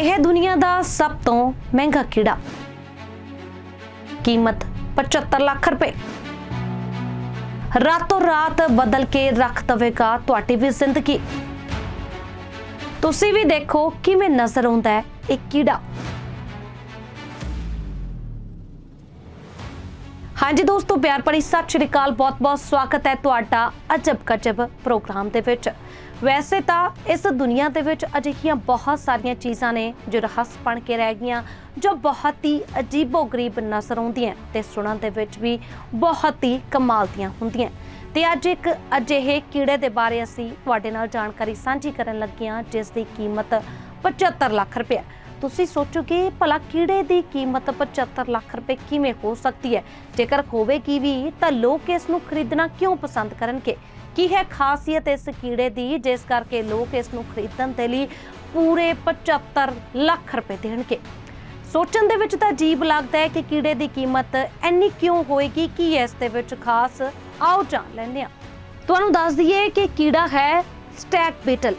ਇਹ ਦੁਨੀਆ ਦਾ ਸਭ ਤੋਂ ਮਹਿੰਗਾ ਕੀੜਾ ਕੀਮਤ 75 ਲੱਖ ਰੁਪਏ। ਰਾਤੋਂ ਰਾਤ ਬਦਲ ਕੇ ਰੱਖ ਦਵੇਗਾ ਤੁਹਾਡੀ ਵੀ ਜ਼ਿੰਦਗੀ। ਤੁਸੀਂ ਵੀ ਦੇਖੋ ਕਿਵੇਂ ਨਜ਼ਰ ਆਉਂਦਾ ਹੈ ਇਹ ਕੀੜਾ ਹਾਂਜੀ ਦੋਸਤੋ, ਪਿਆਰ ਭਰੀ ਸਤਿ ਸ਼੍ਰੀ ਅਕਾਲ। ਬਹੁਤ-ਬਹੁਤ ਸਵਾਗਤ ਹੈ ਤੁਹਾਡਾ ਅਜਬ ਕਜਬ ਪ੍ਰੋਗਰਾਮ ਦੇ ਵਿੱਚ। ਵੈਸੇ ਤਾਂ ਇਸ ਦੁਨੀਆ ਦੇ ਵਿੱਚ ਅਜਿਹੀਆਂ ਬਹੁਤ ਸਾਰੀਆਂ ਚੀਜ਼ਾਂ ਨੇ ਜੋ ਰਹੱਸ ਬਣ ਕੇ ਰਹਿ ਗਈਆਂ, ਜੋ ਬਹੁਤ ਹੀ ਅਜੀਬੋ-ਗਰੀਬ ਨਜ਼ਰ ਆਉਂਦੀਆਂ ਤੇ ਸੁਣਨ ਦੇ ਵਿੱਚ ਵੀ ਬਹੁਤ ਹੀ ਕਮਾਲ ਦੀਆਂ ਹੁੰਦੀਆਂ। ਤੇ ਅੱਜ ਇੱਕ ਅਜਿਹੇ ਕੀੜੇ ਦੇ ਬਾਰੇ ਅਸੀਂ ਤੁਹਾਡੇ ਨਾਲ ਜਾਣਕਾਰੀ ਸਾਂਝੀ ਕਰਨ ਲੱਗੇ ਹਾਂ ਜਿਸ ਦੀ ਕੀਮਤ 75 ਲੱਖ ਰੁਪਏ ਤੁਸੀਂ ਸੋਚੋਗੇ ਭਲਾ ਕੀੜੇ ਦੀ ਕੀਮਤ 75 ਲੱਖ ਰੁਪਏ ਕਿਵੇਂ ਹੋ ਸਕਦੀ ਹੈ? ਜੇਕਰ ਹੋਵੇਗੀ ਵੀ, ਤਾਂ ਲੋਕ ਇਸ ਨੂੰ ਖਰੀਦਣਾ ਕਿਉਂ ਪਸੰਦ ਕਰਨਗੇ? ਕੀ ਹੈ ਖਾਸੀਅਤ ਇਸ ਕੀੜੇ ਦੀ, ਜਿਸ ਕਰਕੇ ਲੋਕ ਇਸ ਨੂੰ ਖਰੀਦਣ ਦੇ ਲਈ ਪੂਰੇ 75 ਲੱਖ ਰੁਪਏ ਦੇਣਗੇ? ਸੋਚਣ ਦੇ ਵਿੱਚ ਤਾਂ ਅਜੀਬ ਲੱਗਦਾ ਹੈ ਕਿ ਕੀੜੇ ਦੀ ਕੀਮਤ ਇੰਨੀ ਕਿਉਂ ਹੋਏਗੀ? ਕੀ ਇਸ ਦੇ ਵਿੱਚ ਖਾਸ ਆਓ ਜਾਣ ਲੈਂਦੇ ਹਾਂ। ਤੁਹਾਨੂੰ ਦੱਸ ਦਈਏ ਕਿ ਕੀੜਾ ਹੈ ਸਟੈਕ ਬੀਟਲ।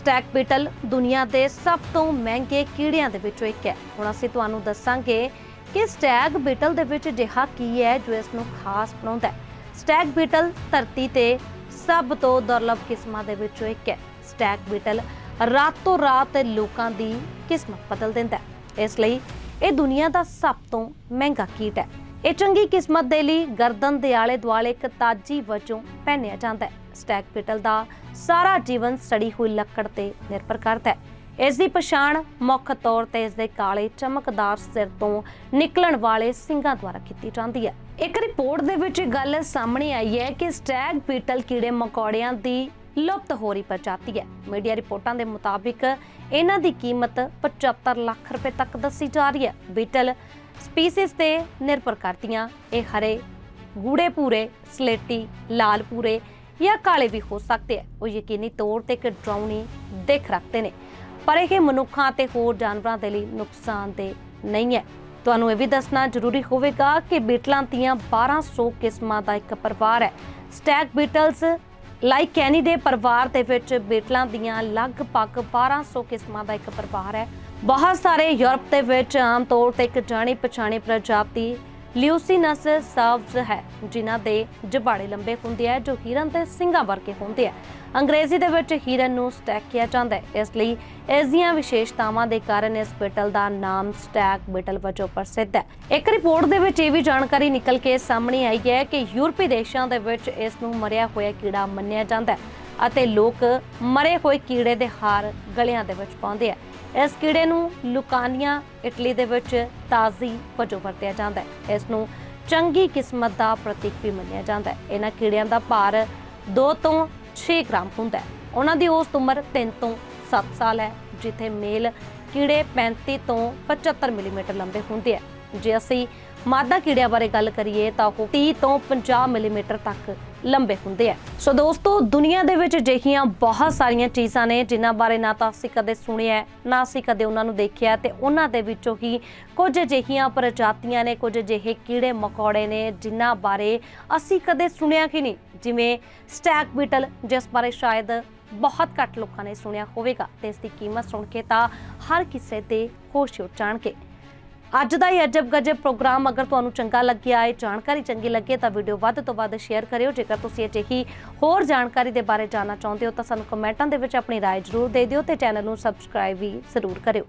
ਸਟੈਕ ਬੀਟਲ ਦੁਨੀਆ ਦੇ ਸਭ ਤੋਂ ਮਹਿੰਗੇ ਕੀੜਿਆਂ ਦੇ ਵਿੱਚੋਂ ਇੱਕ ਹੈ। ਹੁਣ ਅਸੀਂ ਤੁਹਾਨੂੰ ਦੱਸਾਂਗੇ ਕਿ ਸਟੈਕ ਬੀਟਲ ਦੇ ਵਿੱਚ ਅਜਿਹਾ ਕੀ ਹੈ ਜੋ ਇਸ ਨੂੰ ਖਾਸ ਬਣਾਉਂਦਾ ਹੈ। ਸਟੈਕ ਬੀਟਲ ਧਰਤੀ ਤੇ ਸਭ ਤੋਂ ਦੁਰਲਭ ਕਿਸਮਾਂ ਦੇ ਵਿੱਚੋਂ ਇੱਕ ਹੈ। ਸਟੈਕ ਬੀਟਲ ਰਾਤੋਂ ਰਾਤ ਲੋਕਾਂ ਦੀ ਕਿਸਮਤ ਬਦਲ ਦਿੰਦਾ ਹੈ। ਇਸ ਲਈ ਇਹ ਦੁਨੀਆ ਦਾ ਸਭ ਤੋਂ ਮਹਿੰਗਾ ਕੀਟ ਹੈ। ਇਹ ਚੰਗੀ ਕਿਸਮਤ ਦੇ ਲਈ ਗਰਦਨ ਦੇ ਆਲੇ ਦੁਆਲੇ ਇੱਕ ਤਾਜੀ ਵਜੋਂ ਪਹਿਨਿਆ ਜਾਂਦਾ ਹੈ। ਸਟੈਕ ਬੀਟਲ ਦਾ ਸਾਰਾ ਜੀਵਨ ਸੜੀ ਹੋਈ ਲੱਕੜ ਤੇ ਨਿਰਭਰ ਕਰਦਾ ਹੈ। ਇਸ ਦੀ ਪਛਾਣ ਮੁੱਖ ਤੌਰ ਤੇ ਇਸ ਦੇ ਕਾਲੇ ਚਮਕਦਾਰ ਸਿਰ ਤੋਂ ਨਿਕਲਣ ਵਾਲੇ ਸਿੰਗਾਂ ਦੁਆਰਾ ਕੀਤੀ ਜਾਂਦੀ ਹੈ। ਇੱਕ ਰਿਪੋਰਟ ਦੇ ਵਿੱਚ ਇਹ ਗੱਲ ਸਾਹਮਣੇ ਆਈ ਹੈ ਕਿ ਸਟੈਗ ਪੀਟਲ ਕੀੜੇ ਮਕੌੜਿਆਂ ਦੀ ਲੁਪਤ ਹੋ ਰਹੀ ਪ੍ਰਜਾਤੀ ਹੈ। ਮੀਡੀਆ ਰਿਪੋਰਟਾਂ ਦੇ ਮੁਤਾਬਿਕ ਇਹਨਾਂ ਦੀ ਕੀਮਤ 75 ਲੱਖ ਰੁਪਏ ਤੱਕ ਦੱਸੀ ਜਾ ਰਹੀ ਹੈ। ਬੀਟਲ ਸਪੀਸੀਜ਼ ਤੇ ਨਿਰਭਰ ਕਰਦੀਆਂ। ਇਹ ਹਰੇ, ਗੂੜੇ ਪੂਰੇ ਸਲੇਟੀ, ਲਾਲ ਪੂਰੇ ਜਾਂ ਕਾਲੇ ਵੀ ਹੋ ਸਕਦੇ ਹੈ ਉਹ ਯਕੀਨੀ ਤੌਰ ਤੇ ਇੱਕ ਡਰਾਉਣੀ ਦਿੱਖ ਰੱਖਦੇ ਨੇ। ਪਰ ਇਹ ਮਨੁੱਖਾਂ ਤੇ ਹੋਰ ਜਾਨਵਰਾਂ ਦੇ ਲਈ ਨੁਕਸਾਨਦੇਹ ਨਹੀਂ ਹੈ। ਤੁਹਾਨੂੰ ਇਹ ਵੀ ਦੱਸਣਾ ਜ਼ਰੂਰੀ ਹੋਵੇਗਾ ਕਿ ਬੀਟਲਾਂ ਦੀਆਂ 1200 ਕਿਸਮਾਂ ਦਾ ਇੱਕ ਪਰਿਵਾਰ ਹੈ। ਸਟੈਕ ਬੀਟਲਸ ਲਾਈਕ ਕੈਨੀਡੇ ਪਰਿਵਾਰ ਦੇ ਵਿੱਚ ਬੀਟਲਾਂ ਦੀਆਂ ਲਗਭਗ 1200 ਕਿਸਮਾਂ ਦਾ ਇੱਕ ਪਰਿਵਾਰ ਹੈ। ਬਹੁਤ ਸਾਰੇ ਯੂਰਪ ਦੇ ਵਿੱਚ ਆਮ ਤੌਰ ਤੇ ਇੱਕ ਜਾਣੀ ਪਛਾਣੀ ਪ੍ਰਜਾਤੀ ਲਿਊਸੀਨਸ ਸਰਵਸ ਹੈ, ਜਿਨ੍ਹਾਂ ਦੇ ਜਬਾੜੇ ਲੰਬੇ ਹੁੰਦੇ ਆ, ਜੋ ਹਿਰਨ ਤੇ ਸਿੰਘਾਂ ਵਰਗੇ ਹੁੰਦੇ ਆ। ਅੰਗਰੇਜ਼ੀ ਦੇ ਵਿੱਚ ਹਿਰਨ ਨੂੰ ਸਟੈਕ ਕਿਹਾ ਜਾਂਦਾ ਹੈ। ਇਸ ਲਈ ਇਸ ਦੀਆਂ ਵਿਸ਼ੇਸ਼ਤਾਵਾਂ ਦੇ ਕਾਰਨ ਇਸ ਬਿਟਲ ਦਾ ਨਾਮ ਸਟੈਕ ਬਿਟਲ ਵਜੋਂ ਪ੍ਰਸਿੱਧ ਹੈ। ਇੱਕ ਰਿਪੋਰਟ ਦੇ ਵਿੱਚ ਇਹ ਵੀ ਜਾਣਕਾਰੀ ਨਿਕਲ ਕੇ ਸਾਹਮਣੇ ਆਈ ਹੈ ਕਿ ਯੂਰਪੀ ਦੇਸ਼ਾਂ ਦੇ ਵਿੱਚ ਇਸ ਨੂੰ ਮਰਿਆ ਹੋਇਆ ਕੀੜਾ ਮੰਨਿਆ ਜਾਂਦਾ ਹੈ। ਅਤੇ ਲੋਕ ਮਰੇ ਹੋਏ ਕੀੜੇ ਦੇ ਹਾਰ ਗਲਿਆਂ ਦੇ ਵਿੱਚ ਪਾਉਂਦੇ ਆ। ਇਸ ਕੀੜੇ ਨੂੰ ਲੁਕਾਨੀਆਂ ਇਟਲੀ ਦੇ ਵਿੱਚ ਤਾਜ਼ੀ ਵਜੋਂ ਵਰਤਿਆ ਜਾਂਦਾ ਹੈ। ਇਸ ਨੂੰ ਚੰਗੀ ਕਿਸਮਤ ਦਾ ਪ੍ਰਤੀਕ ਵੀ ਮੰਨਿਆ ਜਾਂਦਾ ਹੈ। ਇਹਨਾਂ ਕੀੜਿਆਂ ਦਾ ਭਾਰ 2 ਤੋਂ 6 ਗ੍ਰਾਮ ਹੁੰਦਾ ਹੈ। ਉਹਨਾਂ ਦੀ ਔਸਤ ਉਮਰ 3 ਤੋਂ 7 ਸਾਲ ਹੈ, ਜਿੱਥੇ ਮੇਲ ਕੀੜੇ 35 ਤੋਂ 75 ਮਿਲੀਮੀਟਰ ਲੰਬੇ ਹੁੰਦੇ ਆ। ਜੇ ਅਸੀਂ ਮਾਦਾ ਕੀੜਿਆਂ ਬਾਰੇ ਗੱਲ ਕਰੀਏ ਤਾਂ ਉਹ 30 ਤੋਂ 50 ਮਿਲੀਮੀਟਰ ਤੱਕ ਲੰਬੇ ਹੁੰਦੇ ਆ। ਸੋ ਦੋਸਤੋ, ਦੁਨੀਆ ਦੇ ਵਿੱਚ ਅਜਿਹੀਆਂ ਬਹੁਤ ਸਾਰੀਆਂ ਚੀਜ਼ਾਂ ਨੇ ਜਿਨ੍ਹਾਂ ਬਾਰੇ ਨਾ ਤਾਂ ਅਸੀਂ ਕਦੇ ਸੁਣਿਆ, ਨਾ ਅਸੀਂ ਕਦੇ ਉਹਨਾਂ ਨੂੰ ਦੇਖਿਆ ਤੇ ਉਹਨਾਂ ਦੇ ਵਿੱਚੋਂ ਹੀ ਕੁਝ ਅਜਿਹੀਆਂ ਪ੍ਰਜਾਤੀਆਂ ਨੇ, ਕੁਝ ਅਜਿਹੇ ਕੀੜੇ ਮਕੌੜੇ ਨੇ ਜਿਨ੍ਹਾਂ ਬਾਰੇ ਅਸੀਂ ਕਦੇ ਸੁਣਿਆ ਹੀ ਨਹੀਂ। ਜਿਵੇਂ ਸਟੈਕ ਬੀਟਲ, ਜਿਸ ਬਾਰੇ ਸ਼ਾਇਦ ਬਹੁਤ ਘੱਟ ਲੋਕਾਂ ਨੇ ਸੁਣਿਆ ਹੋਵੇਗਾ ਤੇ ਇਸ ਦੀ ਕੀਮਤ ਸੁਣ ਕੇ ਤਾਂ ਹਰ ਕਿਸੇ 'ਤੇ ਹੋਸ਼ ਉੱਡ ਜਾਣਗੇ ਅੱਜ ਦਾ ਇਹ ਅਜਬ ਗਜਬ ਪ੍ਰੋਗਰਾਮ ਅਗਰ ਤੁਹਾਨੂੰ ਚੰਗਾ ਲੱਗਿਆ ਹੈ ਜਾਣਕਾਰੀ ਚੰਗੀ ਲੱਗੇ ਤਾਂ ਵੀਡੀਓ ਵੱਧ ਤੋਂ ਵੱਧ ਸ਼ੇਅਰ ਕਰਿਓ ਜੇਕਰ ਤੁਸੀਂ ਅਜਿਹੀ ਹੋਰ ਜਾਣਕਾਰੀ ਦੇ ਬਾਰੇ ਜਾਣਨਾ ਚਾਹੁੰਦੇ ਹੋ ਤਾਂ ਸਾਨੂੰ ਕਮੈਂਟਾਂ ਦੇ ਵਿੱਚ ਆਪਣੀ رائے ਜ਼ਰੂਰ ਦੇ ਦਿਓ ਤੇ ਚੈਨਲ ਨੂੰ ਸਬਸਕ੍ਰਾਈਬ ਵੀ ਜ਼ਰੂਰ ਕਰਿਓ